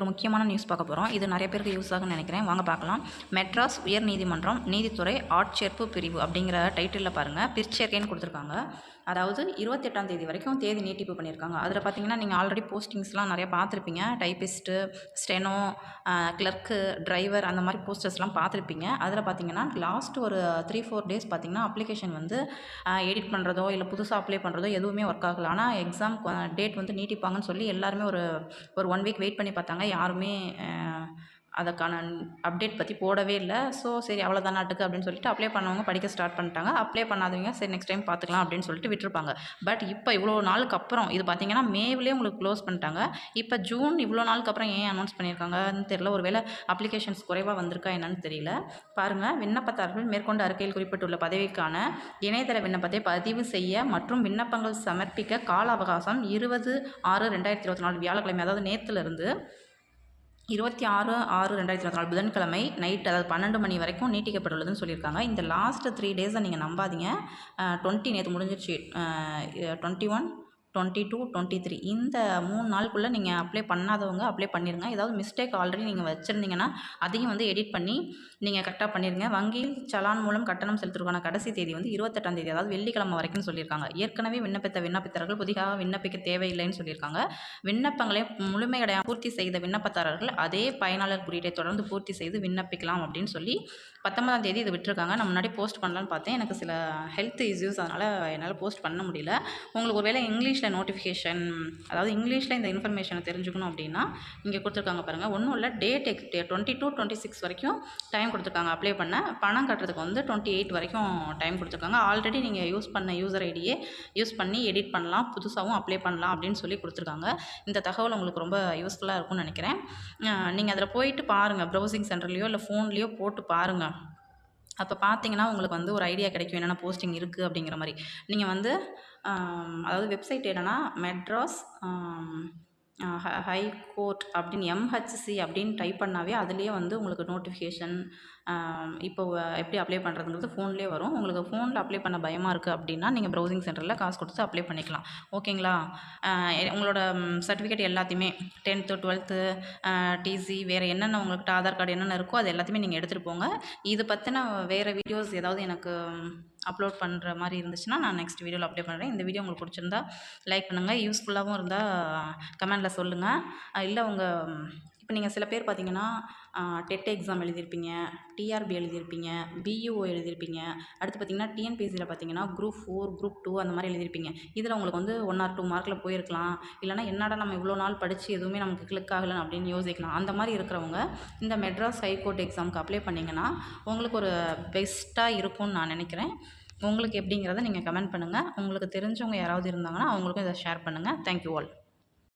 ஒரு முக்கியமான நியூஸ் பார்க்க போகிறோம் இது நிறைய பேருக்கு யூஸ் ஆகும்னு நினைக்கிறேன். வாங்க பார்க்கலாம். மெட்ராஸ் உயர் நீதிமன்றம் நீதித்துறை ஆட்சேர்ப்பு பிரிவு அப்படிங்கிற டைட்டிலில் பாருங்கள் பிற்சேர்க்கைன்னு கொடுத்துருக்காங்க. அதாவது இருபத்தெட்டாம் தேதி வரைக்கும் தேதி நீட்டிப்பு பண்ணியிருக்காங்க. அதில் பார்த்தீங்கன்னா நீங்கள் ஆல்ரெடி போஸ்டிங்ஸ்லாம் நிறையா பார்த்துருப்பீங்க. டைப்பிஸ்ட்டு ஸ்டெனோ கிளர்க்கு டிரைவர் அந்த மாதிரி போஸ்டர்ஸ்லாம் பார்த்துருப்பீங்க. அதில் பார்த்தீங்கன்னா லாஸ்ட் ஒரு த்ரீ ஃபோர் டேஸ் பார்த்தீங்கன்னா அப்ளிகேஷன் வந்து எடிட் பண்ணுறதோ இல்லை புதுசாக அப்ளை பண்ணுறதோ எதுவுமே ஒர்க் ஆகலை. ஆனால் எக்ஸாம் டேட் வந்து நீட்டிப்பாங்கன்னு சொல்லி எல்லாருமே ஒரு ஒரு ஒன் வீக் வெயிட் பண்ணி பார்த்தாங்க. யாருமே அதற்கான அதுக்கான அப்டேட் பற்றி போடவே இல்லை. ஸோ சரி அவ்வளோதான் நாட்டுக்கு அப்படின்னு சொல்லிட்டு அப்ளை பண்ணவங்க படிக்க ஸ்டார்ட் பண்ணிட்டாங்க. அப்ளை பண்ணாதவங்க சரி நெக்ஸ்ட் டைம் பார்த்துக்கலாம் அப்படின்னு சொல்லிட்டு விட்டுருப்பாங்க. பட் இப்போ இவ்வளோ நாளுக்கு அப்புறம் இது பார்த்தீங்கன்னா மேவிலே உங்களுக்கு க்ளோஸ் பண்ணிட்டாங்க. இப்போ ஜூன் இவ்வளோ நாளுக்கு அப்புறம் ஏன் அனௌன்ஸ் பண்ணியிருக்காங்கன்னு தெரியல. ஒருவேளை அப்ளிகேஷன்ஸ் குறைவாக வந்திருக்கா என்னன்னு தெரியல. பாருங்கள் விண்ணப்பதாரர்கள் மேற்கொண்ட அறிக்கையில் குறிப்பிட்டுள்ள பதவிக்கான இணையதள விண்ணப்பத்தை பதிவு செய்ய மற்றும் விண்ணப்பங்கள் சமர்ப்பிக்க கால அவகாசம் இருபது ஆறு ரெண்டாயிரத்தி இருபத்தி நாலு வியாழக்கிழமை அதாவது நேற்றுலேருந்து இருபத்தி ஆறு ஆறு ரெண்டாயிரத்தி இருபத்தி நாலு புதன்கிழமை நைட் அதாவது பன்னெண்டு மணி வரைக்கும் நீட்டிக்கப்பட்டுள்ளதுன்னு சொல்லியிருக்காங்க. இந்த லாஸ்ட்டு த்ரீ டேஸை நீங்கள் நம்பாதீங்க. டுவெண்ட்டி நேற்று முடிஞ்சிருச்சு. Twenty one twenty two twenty three. இந்த மூணு நாளுக்குள்ளே நீங்கள் அப்ளை பண்ணாதவங்க அப்ளை பண்ணிடுங்க ஏதாவது மிஸ்டேக் ஆல்ரெடி நீங்கள் வச்சுருந்தீங்கன்னா அதையும் வந்து எடிட் பண்ணி நீங்கள் கரெக்டாக பண்ணிடுங்க வங்கியில் சலான் மூலம் கட்டணம் செலுத்துவதற்கான கடைசி தேதி வந்து இருபத்தெட்டாம் தேதி அதாவது வெள்ளிக்கிழமை வரைக்கும் சொல்லியிருக்காங்க. ஏற்கனவே விண்ணப்பித்த விண்ணப்பித்தார்கள் புதிதாக விண்ணப்பிக்க தேவையில்லைன்னு சொல்லியிருக்காங்க. விண்ணப்பங்களை முழுமையடைய பூர்த்தி செய்த விண்ணப்பதாரர்கள் அதே பயனாளர் குறியீட்டை தொடர்ந்து பூர்த்தி செய்து விண்ணப்பிக்கலாம் அப்படின்னு சொல்லி பத்தொன்பதாம் தேதி இது விட்டுருக்காங்க. நான் முன்னாடி போஸ்ட் பண்ணலான்னு பார்த்தேன். எனக்கு சில ஹெல்த் இஷ்யூஸ் அதனால் என்னால் போஸ்ட் பண்ண முடியல. உங்களுக்கு ஒருவேளை இங்கிலீஷில் நோட்டிஃபிகேஷன் அதாவது இங்கிலீஷில் இந்த இன்ஃபர்மேஷனை தெரிஞ்சுக்கணும் அப்படின்னா இங்கே கொடுத்துருக்காங்க பாருங்கள் ஒன்றும் இல்லை date ex twenty two twenty six வரைக்கும் டைம் கொடுத்துருக்காங்க. அப்ளை பண்ண பணம் கட்டுறதுக்கு வந்து டுவெண்ட்டி எயிட் வரைக்கும் டைம் கொடுத்துருக்காங்க. ஆல்ரெடி நீங்கள் யூஸ் பண்ண யூசர் ஐடியே யூஸ் பண்ணி எடிட் பண்ணலாம். புதுசாகவும் அப்ளை பண்ணலாம் அப்படின்னு சொல்லி கொடுத்துருக்காங்க. இந்த தகவல் உங்களுக்கு ரொம்ப யூஸ்ஃபுல்லாக இருக்கும்னு நினைக்கிறேன். நீங்கள் அதில் போயிட்டு பாருங்கள் ப்ரௌசிங் சென்டர்லேயோ இல்லை ஃபோன்லேயோ போட்டு பாருங்கள் அப்போ பார்த்தீங்கன்னா உங்களுக்கு வந்து ஒரு ஐடியா கிடைக்கும். என்னென்ன போஸ்டிங் இருக்குது அப்படிங்கிற மாதிரி. நீங்கள் வந்து அதாவது வெப்சைட் என்னென்னா மெட்ராஸ் ஹை கோர்ட் அப்படின்னு எம்ஹெச்சி அப்படின்னு டைப் பண்ணாவே அதுலேயே வந்து உங்களுக்கு நோட்டிஃபிகேஷன் இப்போ எப்படி அப்ளை பண்ணுறதுங்கிறது ஃபோன்லேயே வரும். உங்களுக்கு ஃபோனில் அப்ளை பண்ண பயமாக இருக்குது அப்படின்னா நீங்கள் ப்ரௌசிங் சென்டரில் காசு கொடுத்து அப்ளை பண்ணிக்கலாம். ஓகேங்களா? உங்களோட சர்டிஃபிகேட் எல்லாத்தையுமே டென்த்து டுவெல்த்து டிசி வேறு என்னென்ன உங்கள்கிட்ட ஆதார் கார்டு என்னென்ன இருக்கோ அது எல்லாத்தையுமே நீங்கள் எடுத்துகிட்டு போங்க. இது பற்றின வேறு வீடியோஸ் ஏதாவது எனக்கு அப்லோட் பண்ணுற மாதிரி இருந்துச்சுன்னா நான் நெக்ஸ்ட் வீடியோவில் அப்டேட் பண்ணுறேன் இந்த வீடியோ உங்களுக்கு பிடிச்சிருந்தா லைக் பண்ணுங்கள் யூஸ்ஃபுல்லாகவும் இருந்தால் கமெண்டில் சொல்லுங்கள் இல்லை உங்கள் இப்போ நீங்கள் சில பேர் பார்த்தீங்கன்னா டெட் எக்ஸாம் எழுதியிருப்பீங்க டிஆர்பி எழுதியிருப்பீங்க பியூஓ எழுதியிருப்பீங்க. அடுத்து பார்த்தீங்கன்னா டிஎன்பிஎஸ்சியில் பார்த்தீங்கன்னா குரூப் ஃபோர் குரூப் டூ அந்த மாதிரி எழுதியிருப்பீங்க. இதில் உங்களுக்கு வந்து ஒன் ஆர் டூ மார்க்கில் போயிருக்கலாம். இல்லைனா என்னடா நம்ம இவ்வளோ நாள் படித்து எதுவுமே நமக்கு கிளிக் ஆகலை அப்படின்னு யோசிக்கலாம். அந்த மாதிரி இருக்கிறவங்க இந்த மெட்ராஸ் ஹைகோர்ட் எக்ஸாமுக்கு அப்ளை பண்ணிங்கன்னா உங்களுக்கு ஒரு பெஸ்ட்டாக இருக்கும்னு நான் நினைக்கிறேன். உங்களுக்கு எப்படிங்கிறத நீங்கள் கமெண்ட் பண்ணுங்கள் உங்களுக்கு தெரிஞ்சவங்க யாராவது இருந்தாங்கன்னா அவங்களுக்கும் இதை ஷேர் பண்ணுங்கள் தேங்க்யூ ஆல்